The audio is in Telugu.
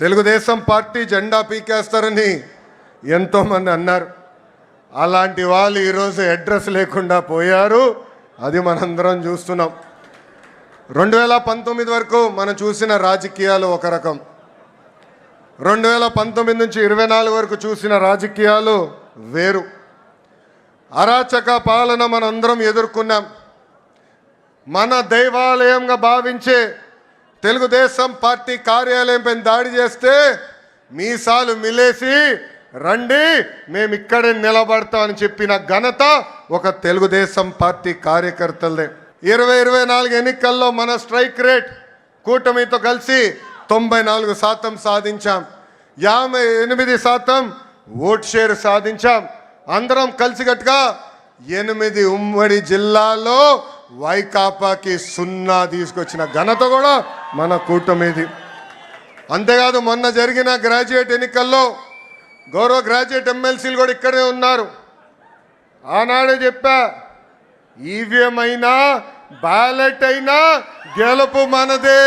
తెలుగుదేశం పార్టీ జెండా పీకేస్తారని ఎంతోమంది అన్నారు. అలాంటి వాళ్ళు ఈరోజు అడ్రస్ లేకుండా పోయారు. అది మనందరం చూస్తున్నాం. రెండు వేల పంతొమ్మిది వరకు మనం చూసిన రాజకీయాలు ఒక రకం. రెండు వేల పంతొమ్మిది నుంచి ఇరవై నాలుగు వరకు చూసిన రాజకీయాలు వేరు. అరాచక పాలన మనందరం ఎదుర్కొన్నాం. మన దైవాలయంగా భావించే తెలుగుదేశం పార్టీ కార్యాలయంపై దాడి చేస్తే మీసాలు మిలేసి రండి మేము ఇక్కడే నిలబడతామని చెప్పిన ఘనత ఒక తెలుగుదేశం పార్టీ కార్యకర్తలదే. ఇరవై ఇరవై నాలుగు ఎన్నికల్లో మన స్ట్రైక్ రేట్ కూటమితో కలిసి తొంభై నాలుగు శాతం సాధించాం. యాభై ఎనిమిది శాతం ఓట్ షేర్ సాధించాం. అందరం కలిసికట్టుగా ఎనిమిది ఉమ్మడి జిల్లాలో వైకాపాకి సున్నా తీసుకొచ్చిన ఘనత కూడా మన కూటమిది. అంతేకాదు మొన్న జరిగిన గ్రాడ్యుయేట్ ఎన్నికల్లో గౌరవ గ్రాడ్యుయేట్ ఎమ్మెల్సీలు కూడా ఇక్కడే ఉన్నారు. ఆనాడే చెప్పా ఈవీఎం అయినా బ్యాలెట్ అయినా గెలుపు మనదే.